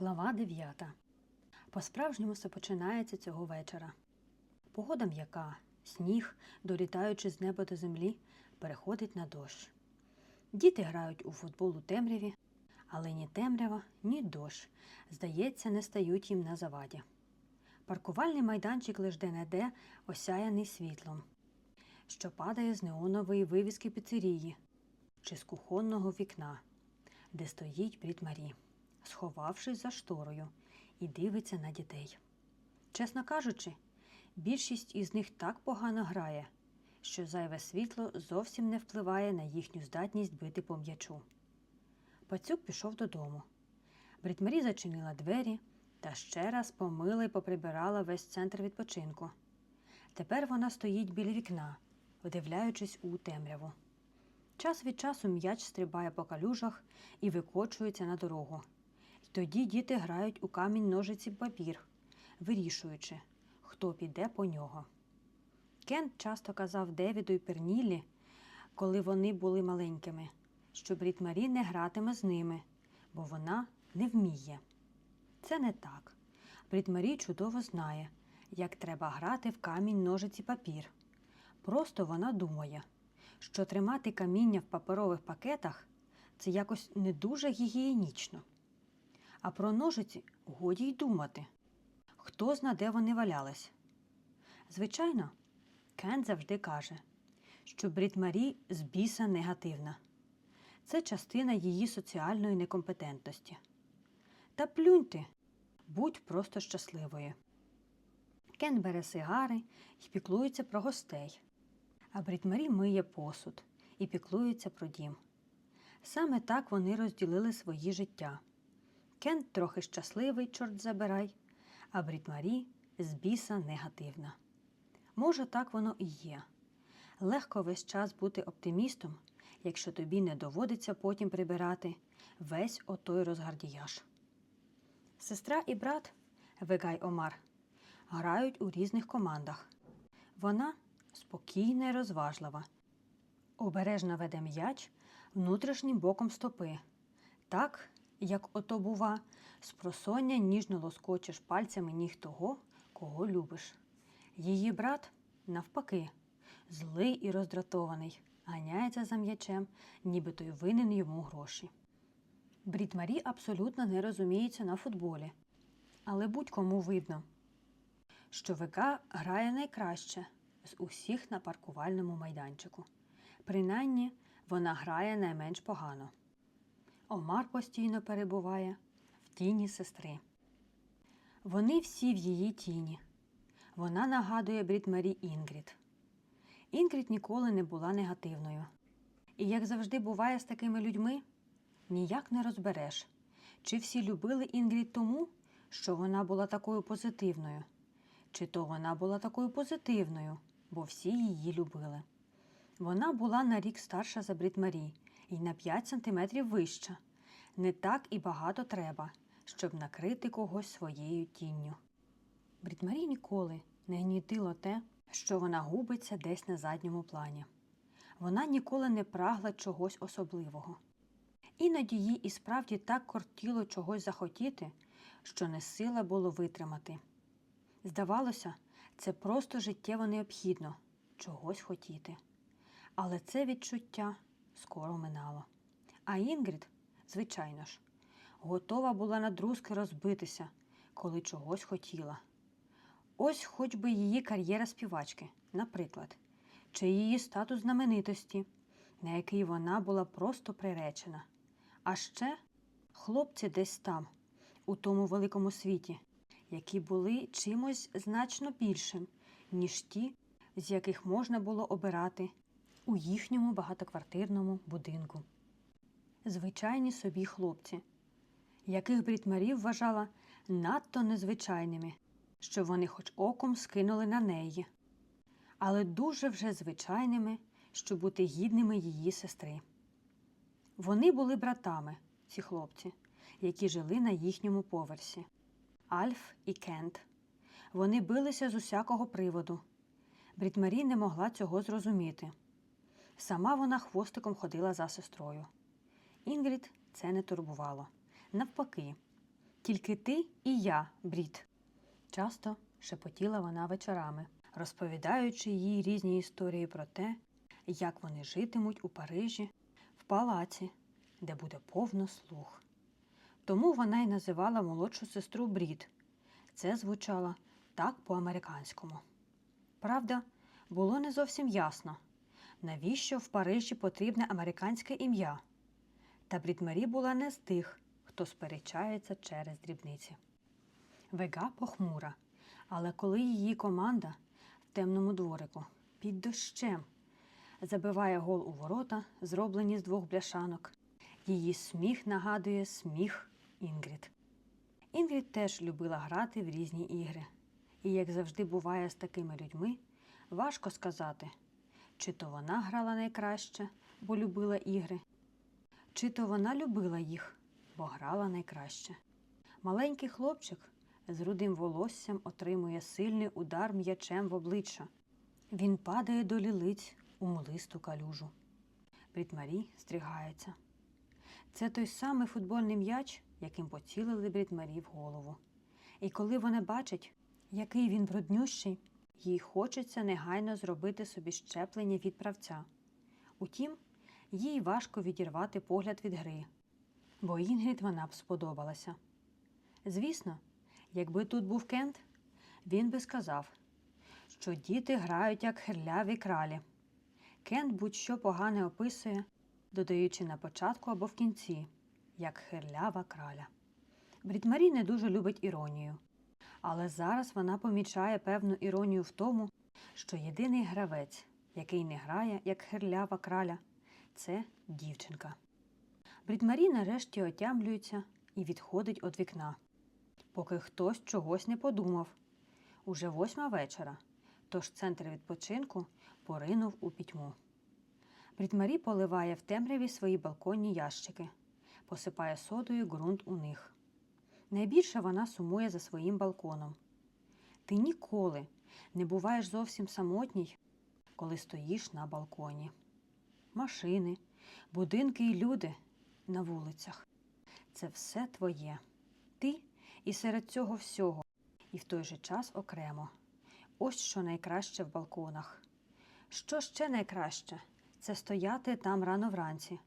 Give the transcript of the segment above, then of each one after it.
Глава 9. По-справжньому все починається цього вечора. Погода м'яка, сніг, долітаючи з неба до землі, переходить на дощ. Діти грають у футбол у темряві, але ні темрява, ні дощ, здається, не стають їм на заваді. Паркувальний майданчик лиш де-не-де осяяний світлом, що падає з неонової вивіски піцерії чи з кухонного вікна, де стоїть Брід Марі, сховавшись за шторою, і дивиться на дітей. Чесно кажучи, більшість із них так погано грає, що зайве світло зовсім не впливає на їхню здатність бити по м'ячу. Пацюк пішов додому. Брітмарі зачинила двері та ще раз помила й поприбирала весь центр відпочинку. Тепер вона стоїть біля вікна, вдивляючись у темряву. Час від часу м'яч стрибає по калюжах і викочується на дорогу. Тоді діти грають у камінь ножиці папір, вирішуючи, хто піде по нього. Кент часто казав Девіду і Пернілі, коли вони були маленькими, що Брід Марі не гратиме з ними, бо вона не вміє. Це не так. Брід Марі чудово знає, як треба грати в камінь ножиці папір. Просто вона думає, що тримати каміння в паперових пакетах це якось не дуже гігієнічно. А про ножиці годі й думати. Хто зна, де вони валялись. Звичайно, Кен завжди каже, що Брід Марі з біса негативна. Це частина її соціальної некомпетентності. Та плюнь ти, будь просто щасливою. Кен бере сигари і піклується про гостей, а Брід Марі миє посуд і піклується про дім. Саме так вони розділили свої життя. Кен трохи щасливий, чорт забирай, а Брід Марі з біса негативна. Може, так воно і є. Легко весь час бути оптимістом, якщо тобі не доводиться потім прибирати весь отой розгардіяж. Сестра і брат Вегай Омар грають у різних командах. Вона спокійна і розважлива, обережно веде м'яч внутрішнім боком стопи, так, як ото бува, з просоння ніжно лоскочеш пальцями ніг того, кого любиш. Її брат, навпаки, злий і роздратований, ганяється за м'ячем, ніби той винен йому гроші. Брід Марі абсолютно не розуміється на футболі, але будь-кому видно, що ВК грає найкраще з усіх на паркувальному майданчику. Принаймні, вона грає найменш погано. Омар постійно перебуває в тіні сестри. Вони всі в її тіні. Вона нагадує Брід Марі Інгрід. Інгрід ніколи не була негативною. І, як завжди буває з такими людьми, ніяк не розбереш, чи всі любили Інгрід тому, що вона була такою позитивною, чи то вона була такою позитивною, бо всі її любили. Вона була на рік старша за Брід Марі і на 5 сантиметрів вища. Не так і багато треба, щоб накрити когось своєю тінню. Брід Марі ніколи не гнітило те, що вона губиться десь на задньому плані. Вона ніколи не прагла чогось особливого. Іноді їй і справді так кортіло чогось захотіти, що не сила було витримати. Здавалося, це просто життєво необхідно чогось хотіти. Але це відчуття скоро минало. А Інгрід, звичайно ж, готова була на друзки розбитися, коли чогось хотіла. Ось хоч би її кар'єра співачки, наприклад, чи її статус знаменитості, на який вона була просто приречена. А ще хлопці десь там, у тому великому світі, які були чимось значно більшим, ніж ті, з яких можна було обирати у їхньому багатоквартирному будинку. Звичайні собі хлопці, яких Брітмарів вважала надто незвичайними, що вони хоч оком скинули на неї, але дуже вже звичайними, щоб бути гідними її сестри. Вони були братами, ці хлопці, які жили на їхньому поверсі Альф і Кент. Вони билися з усякого приводу. Брітмарі не могла цього зрозуміти. Сама вона хвостиком ходила за сестрою. Інгрід це не турбувало. Навпаки, Тільки ти і я, Брід. Часто шепотіла вона вечорами, розповідаючи їй різні історії про те, як вони житимуть у Парижі, в палаці, де буде повно слуг. Тому вона й називала молодшу сестру Брід. Це звучало так по-американському. Правда, було не зовсім ясно, навіщо в Парижі потрібне американське ім'я. Та Брід Марі була не з тих, хто сперечається через дрібниці. Вега похмура, але коли її команда в темному дворику під дощем забиває гол у ворота, зроблені з двох бляшанок, її сміх нагадує сміх Інгрід. Інгрід теж любила грати в різні ігри. І, як завжди буває з такими людьми, важко сказати, чи то вона грала найкраще, бо любила ігри, чи то вона любила їх, бо грала найкраще. Маленький хлопчик з рудим волоссям отримує сильний удар м'ячем в обличчя. Він падає до лілиць у млисту калюжу. Брітмарі стригається. Це той самий футбольний м'яч, яким поцілили Брітмарі в голову. І коли вона бачить, який він бруднющий, їй хочеться негайно зробити собі щеплення від правця. Утім, їй важко відірвати погляд від гри, бо Інгрід вона б сподобалася. Звісно, якби тут був Кент, він би сказав, що діти грають як хирляві кралі. Кент будь-що погане описує, додаючи на початку або в кінці, як хирлява краля. Брідмарі не дуже любить іронію, але зараз вона помічає певну іронію в тому, що єдиний гравець, який не грає, як хирлява краля, це дівчинка. Брідмарі нарешті отямлюється і відходить від вікна, поки хтось чогось не подумав. Уже восьма вечора, тож центр відпочинку поринув у пітьму. Брідмарі поливає в темряві свої балконні ящики, посипає содою ґрунт у них. Найбільше вона сумує за своїм балконом. Ти ніколи не буваєш зовсім самотній, коли стоїш на балконі. Машини, будинки і люди на вулицях. Це все твоє. Ти і серед цього всього, і в той же час окремо. Ось що найкраще в балконах. Що ще найкраще це стояти там рано вранці,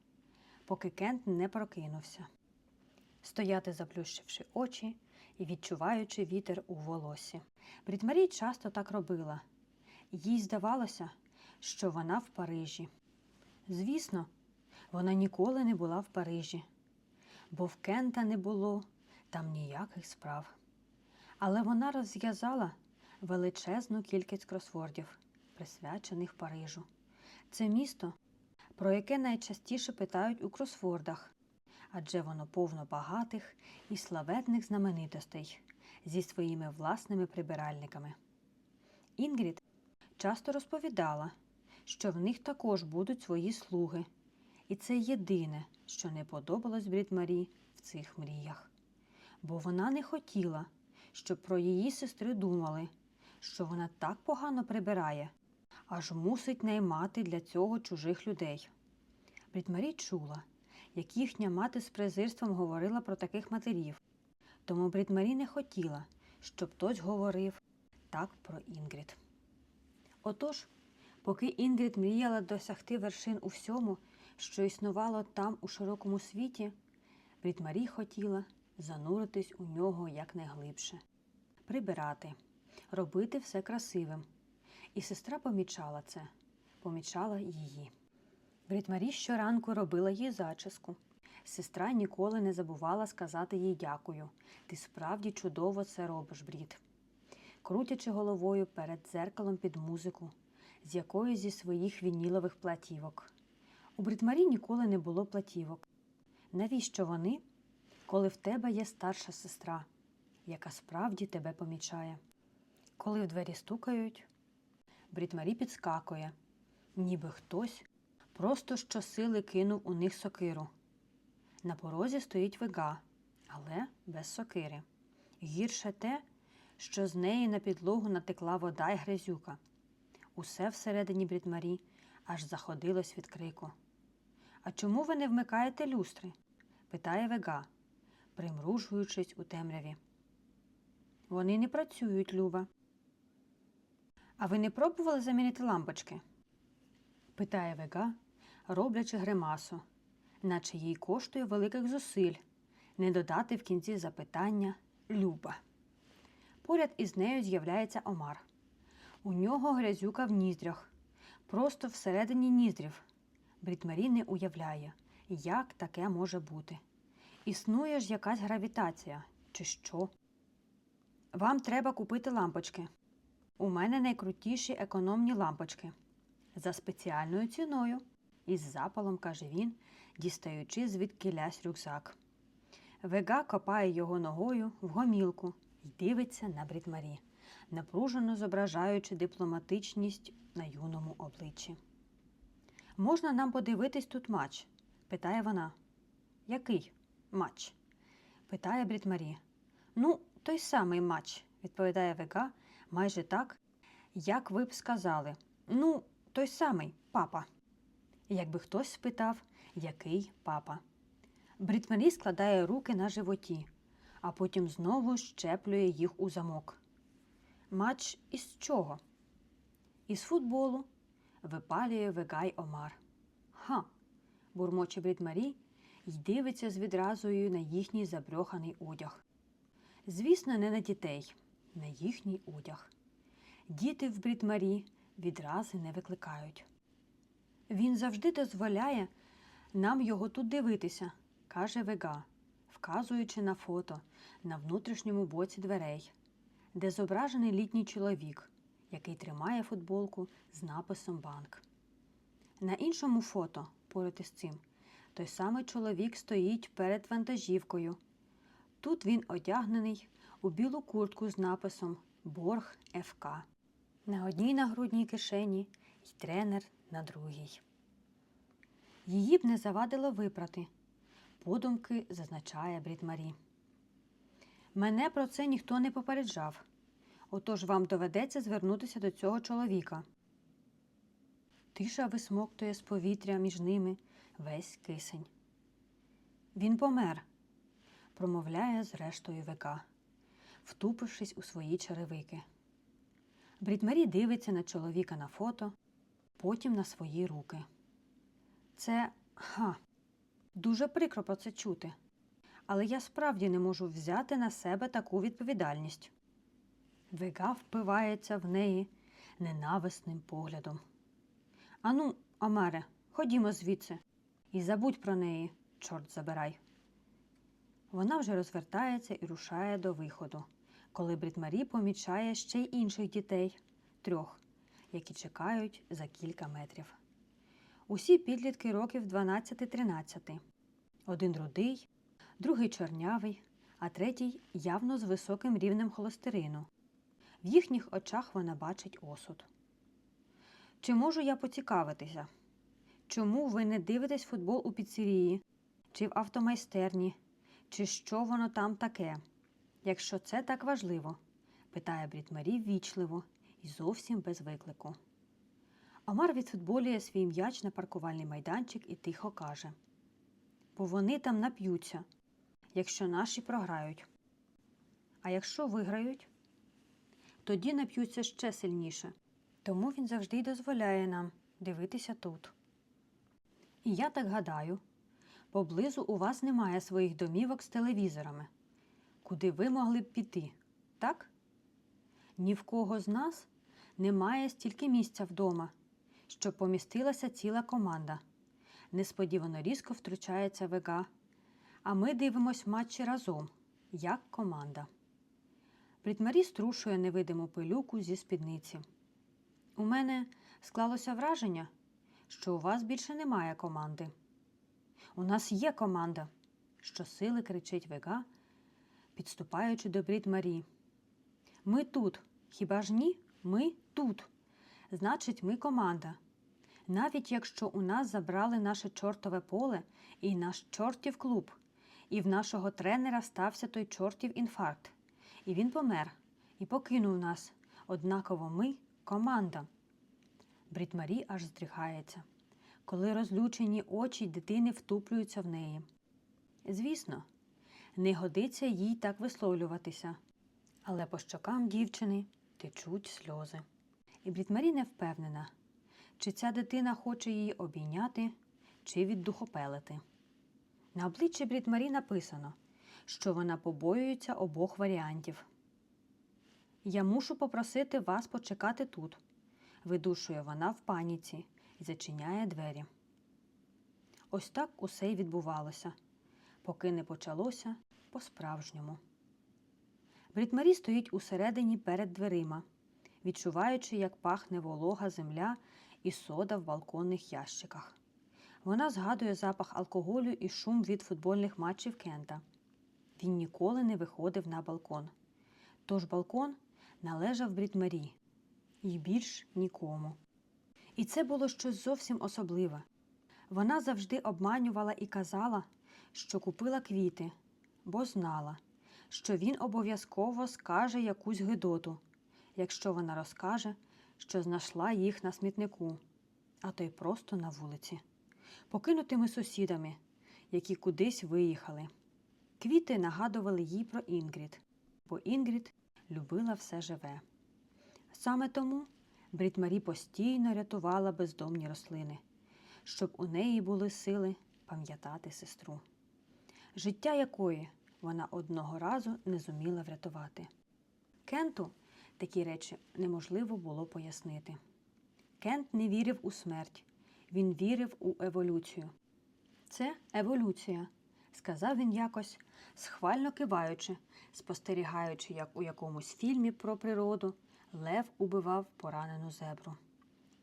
поки Кент не прокинувся, стояти, заплющивши очі і відчуваючи вітер у волосі. Брітмарі часто так робила. Їй здавалося, що вона в Парижі. Звісно, вона ніколи не була в Парижі, бо в Кента не було там ніяких справ. Але вона розв'язала величезну кількість кросвордів, присвячених Парижу. Це місто, про яке найчастіше питають у кросвордах, адже воно повно багатих і славетних знаменитостей зі своїми власними прибиральниками. Інгрід часто розповідала, що в них також будуть свої слуги, і це єдине, що не подобалось Брідмарі в цих мріях. Бо вона не хотіла, щоб про її сестри думали, що вона так погано прибирає, аж мусить наймати для цього чужих людей. Брідмарі чула, як їхня мати з презирством говорила про таких матерів, тому Брідмарі не хотіла, щоб хтось говорив так про Інгрід. Отож, поки Інгрід мріяла досягти вершин у всьому, що існувало там у широкому світі, Брідмарі хотіла зануритись у нього якнайглибше, прибирати, робити все красивим. І сестра помічала це, помічала її. Брітмарі щоранку робила їй зачіску. Сестра ніколи не забувала сказати їй дякую. Ти справді чудово це робиш, Брід. Крутячи головою перед дзеркалом під музику, з якої зі своїх вінілових платівок. У Брітмарі ніколи не було платівок. Навіщо вони, коли в тебе є старша сестра, яка справді тебе помічає? Коли в двері стукають, Брітмарі підскакує, ніби хтось просто щосили кинув у них сокиру. На порозі стоїть вега, але без сокири. Гірше те, що з неї на підлогу натекла вода й грязюка. Усе всередині Брітмарі аж заходилось від крику. А чому ви не вмикаєте люстри? питає вега. примружуючись у темряві. Вони не працюють, Люба. А ви не пробували замінити лампочки? Питає Вега, роблячи гримасу, наче їй коштує великих зусиль не додати в кінці запитання Люба. Поряд із нею з'являється Омар. У нього грязюка в ніздрях, просто всередині ніздрів. Брітмарі не уявляє, як таке може бути. Існує ж якась гравітація, чи що? Вам треба купити лампочки. У мене найкрутіші економні лампочки. За спеціальною ціною, із запалом каже він, дістаючи звідки лясь рюкзак. Вега копає його ногою в гомілку і дивиться на Брітмарі, напружено зображаючи дипломатичність на юному обличчі. Можна нам подивитись тут матч? питає вона. Який матч? питає Брітмарі. Ну, той самий матч, відповідає Вега, майже так, як ви б сказали. Ну, той самий папа. Якби хтось спитав, який папа. Брітмарі складає руки на животі, а потім знову щеплює їх у замок. Матч із чого? Із футболу, випалює Вегай Омар. Ха. бурмоче Брітмарі й дивиться з відразою на їхній забрьоханий одяг. Звісно, не на дітей, на їхній одяг. Діти в Брітмарі відрази не викликають. Він завжди дозволяє нам його тут дивитися, каже Вега, вказуючи на фото на внутрішньому боці дверей, де зображений літній чоловік, який тримає футболку з написом Банк. На іншому фото, поряд із цим, той самий чоловік стоїть перед вантажівкою. Тут він одягнений у білу куртку з написом Борг ФК. На одній нагрудній кишені й тренер на другій. Її б не завадило випрати, подумки зазначає Брітмарі. Мене про це ніхто не попереджав, отож вам доведеться звернутися до цього чоловіка. Тиша висмоктує з повітря між ними весь кисень. Він помер, промовляє зрештою века, втупившись у свої черевики. Брітмарі дивиться на чоловіка на фото, потім на свої руки. Це ха, дуже прикро про це чути. Але я справді не можу взяти на себе таку відповідальність. Вега впивається в неї ненависним поглядом. Ану, Омаре, ходімо звідси і забудь про неї, чорт забирай. Вона вже розвертається і рушає до виходу, коли Брітмарі помічає ще й інших дітей трьох, які чекають за кілька метрів. Усі підлітки років 12-13. Один рудий, другий чорнявий, а третій явно з високим рівнем холестерину. В їхніх очах вона бачить осуд. Чи можу я поцікавитися? Чому ви не дивитесь футбол у піцерії, чи в автомайстерні, чи що воно там таке? Якщо це так важливо, питає Брітмарі ввічливо і зовсім без виклику. Омар відфутболює свій м'яч на паркувальний майданчик і тихо каже бо вони там нап'ються, якщо наші програють. А якщо виграють, тоді нап'ються ще сильніше. Тому він завжди й дозволяє нам дивитися тут. І я так гадаю, поблизу у вас немає своїх домівок з телевізорами, куди ви могли б піти, так? Ні в кого з нас немає стільки місця вдома, щоб помістилася ціла команда. Несподівано різко втручається Вега, а ми дивимось матчі разом, як команда. Брітмарі струшує невидиму пилюку зі спідниці. У мене склалося враження, що у вас більше немає команди. У нас є команда, щосили кричить Вега, підступаючи до Брітмарі. Ми тут. Хіба ж ні? Ми тут. Значить, ми команда. Навіть якщо у нас забрали наше чортове поле і наш чортів клуб, і в нашого тренера стався той чортів інфаркт, і він помер, і покинув нас. Однаково ми команда. Брітмарі аж здригається, коли розлючені очі дитини втуплюються в неї. Звісно, Не годиться їй так висловлюватися. Але по щокам дівчини течуть сльози. І Брітмарі не впевнена, чи ця дитина хоче її обійняти, чи віддухопелити. На обличчі Брітмарі написано, що вона побоюється обох варіантів. Я мушу попросити вас почекати тут, видушує вона в паніці і зачиняє двері. Ось так усе й відбувалося, поки не почалося по-справжньому. Брітмарі стоїть усередині перед дверима, відчуваючи, як пахне волога земля і сода в балконних ящиках. Вона згадує запах алкоголю і шум від футбольних матчів Кента. Він ніколи не виходив на балкон. Тож балкон належав Брітмарі і більш нікому. І це було щось зовсім особливе. Вона завжди обманювала і казала, що купила квіти, бо знала, що він обов'язково скаже якусь гидоту, якщо вона розкаже, що знайшла їх на смітнику, а то й просто на вулиці, покинутими сусідами, які кудись виїхали. Квіти нагадували їй про Інгрід, бо Інгрід любила все живе. Саме тому Брітмарі постійно рятувала бездомні рослини, щоб у неї були сили пам'ятати сестру, життя якої вона одного разу не зуміла врятувати. Кенту такі речі неможливо було пояснити. Кент не вірив у смерть, він вірив у еволюцію. Це еволюція, сказав він якось, схвально киваючи, спостерігаючи, як у якомусь фільмі про природу лев убивав поранену зебру.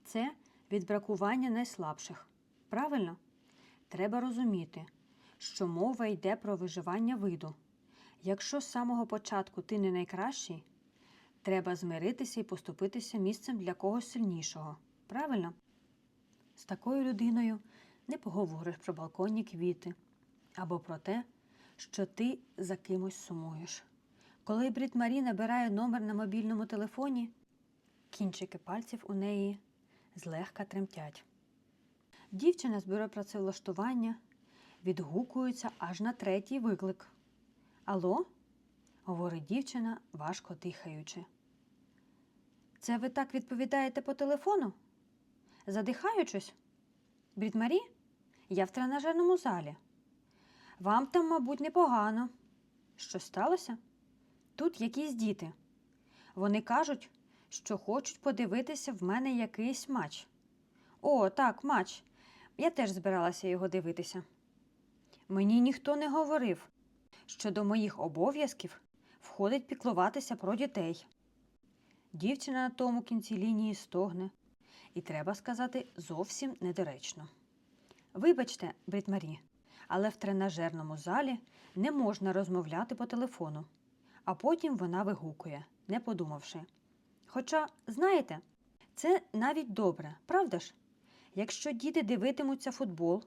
Це від бракування найслабших. Правильно? Треба розуміти, що мова йде про виживання виду. Якщо з самого початку ти не найкращий, треба змиритися і поступитися місцем для когось сильнішого. Правильно? З такою людиною не поговориш про балконні квіти або про те, що ти за кимось сумуєш. Коли Брід Марі набирає номер на мобільному телефоні, кінчики пальців у неї злегка тремтять. Дівчина з бюро працевлаштування відгукується аж на третій виклик. Алло? говорить дівчина, важко дихаючи. Це ви так відповідаєте по телефону? Задихаючись? Брід Марі? Я в тренажерному залі. Вам там, мабуть, непогано. Що сталося? Тут якісь діти. Вони кажуть, що хочуть подивитися в мене якийсь матч. О, так, матч. Я теж збиралася його дивитися. Мені ніхто не говорив, що до моїх обов'язків входить піклуватися про дітей. Дівчина на тому кінці лінії стогне, і треба сказати, зовсім недоречно. Вибачте, Брід Марі, але в тренажерному залі не можна розмовляти по телефону, а потім вона вигукує, не подумавши. Хоча, знаєте, це навіть добре, правда ж? Якщо діти дивитимуться футбол,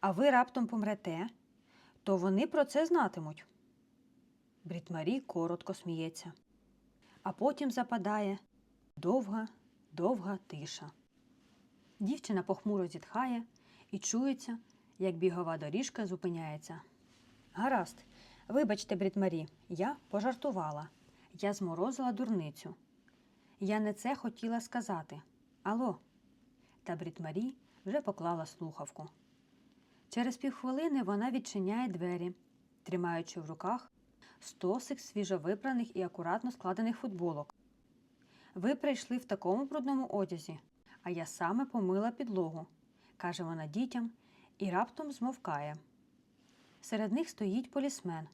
а ви раптом помрете, то вони про це знатимуть. Брід Марі коротко сміється, а потім западає довга, довга тиша. Дівчина похмуро зітхає і чується, як бігова доріжка зупиняється. Гаразд, вибачте, Брід Марі, я пожартувала. Я зморозила дурницю. Я не це хотіла сказати. Алло. Та Брід Марі вже поклала слухавку. Через півхвилини вона відчиняє двері, тримаючи в руках стосик свіжовипраних і акуратно складених футболок. Ви прийшли в такому брудному одязі, а я саме помила підлогу, каже вона дітям і раптом змовкає. Серед них стоїть полісмен.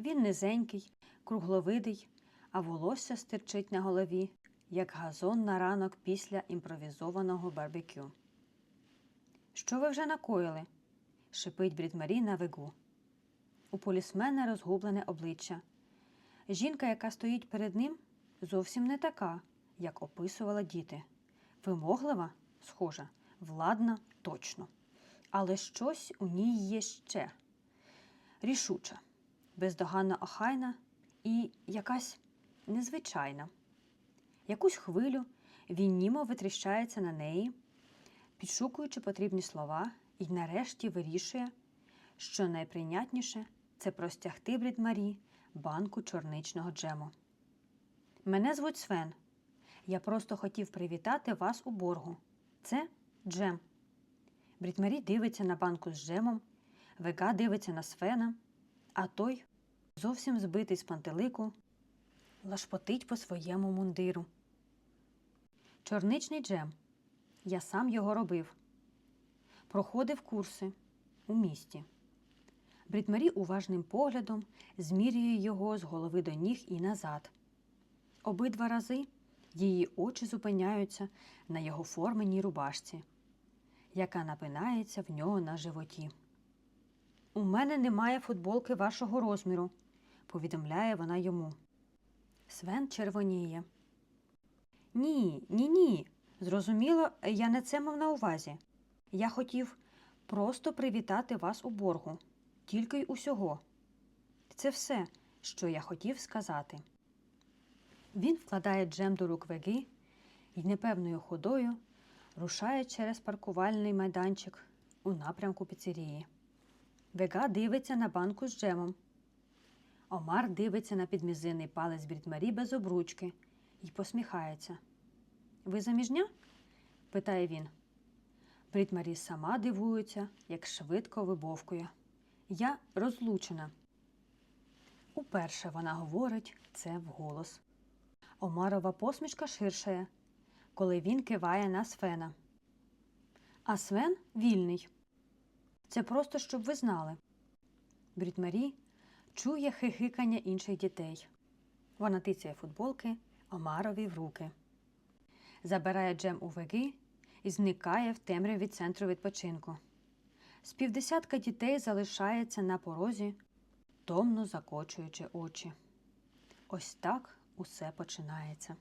Він низенький, кругловидий, а волосся стирчить на голові, як газон на ранок після імпровізованого барбекю. Що ви вже накоїли? Шипить Брідмарі на вигу. У полісмена розгублене обличчя. Жінка, яка стоїть перед ним, зовсім не така, як описувала діти. Вимоглива, схожа, владна точно. Але щось у ній є ще рішуча, бездоганно охайна і якась незвичайна. Якусь хвилю він німо витріщається на неї, підшукуючи потрібні слова, і нарешті вирішує, що найприйнятніше це простягти Брід Марі банку чорничного джему. Мене звуть Свен. Я просто хотів привітати вас у боргу. Це джем. Брід Марі дивиться на банку з джемом, Вега дивиться на Свена, а той, зовсім збитий з пантелику, лашпотить по своєму мундиру. Чорничний джем. Я сам його робив. Проходив курси у місті. Брітмарі уважним поглядом змірює його з голови до ніг і назад. Обидва рази її очі зупиняються на його форменій рубашці, яка напинається в нього на животі. У мене немає футболки вашого розміру, повідомляє вона йому. Свен червоніє. Ні, ні, ні. Зрозуміло, я не це мав на увазі. Я хотів просто привітати вас у боргу, тільки й усього. Це все, що я хотів сказати. Він вкладає джем до рук веги і непевною ходою рушає через паркувальний майданчик у напрямку піцерії. Вега дивиться на банку з джемом. Омар дивиться на підмізинний палець Брітмарі без обручки і посміхається. Ви заміжня? питає він. Брітмарі сама дивується, як швидко вибовкує. Я розлучена. Уперше вона говорить це вголос. Омарова посмішка ширшає, коли він киває на Свена. А Свен вільний. Це просто щоб ви знали. Брітмарі чує хихикання інших дітей. Вона тицяє футболки Омарові в руки, забирає джем у веги і зникає в темряві центру відпочинку. З півдесятка дітей залишається на порозі, томно закочуючи очі. Ось так усе починається.